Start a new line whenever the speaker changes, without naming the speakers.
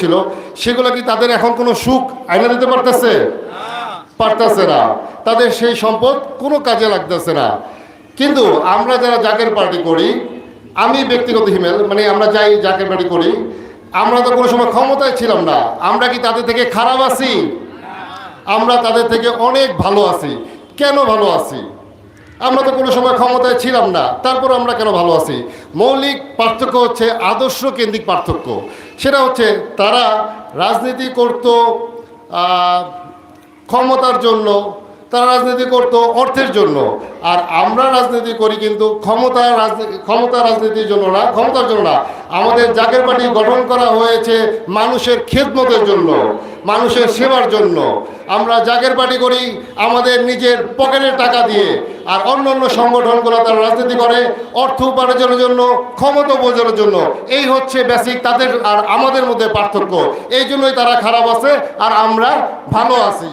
ছিল, সেগুলো কি তাদের এখন কোনো সুখ আইনা দিতে পারতেছে? পারতেছে না। তাদের সেই সম্পদ কোনো কাজে লাগতেছে না। কিন্তু আমরা যারা জাকের পার্টি করি, আমি ব্যক্তিগত হিমেল মানে আমরা যাই জাকের পার্টি করি, আমরা তো কোনো সময় ক্ষমতায় ছিলাম না। আমরা কি তাদের থেকে খারাপ আছি? আমরা তাদের থেকে অনেক ভালো আছি। কেন ভালো আছি? আমরা তো কোনো সময় ক্ষমতায় ছিলাম না। তারপর আমরা কেন ভালো আছি? মৌলিক পার্থক্য হচ্ছে আদর্শ কেন্দ্রিক পার্থক্য। সেটা হচ্ছে তারা রাজনীতি করত ক্ষমতার জন্য তারা রাজনীতি করত অর্থের জন্য। আর আমরা রাজনীতি করি কিন্তু ক্ষমতা রাজনীতি ক্ষমতা রাজনীতির জন্য না, ক্ষমতার জন্য না। আমাদের জাকের পার্টি গঠন করা হয়েছে মানুষের খেদমতের জন্য, মানুষের সেবার জন্য। আমরা জাকের পার্টি করি আমাদের নিজের পকেটের টাকা দিয়ে। আর অন্য অন্য সংগঠনগুলো তারা রাজনীতি করে অর্থ উপার্জনের জন্য, ক্ষমতা বোঝানোর জন্য। এই হচ্ছে বেসিক তাদের আর আমাদের মধ্যে পার্থক্য। এই জন্যই তারা খারাপ আছে আর আমরা ভালো আছি।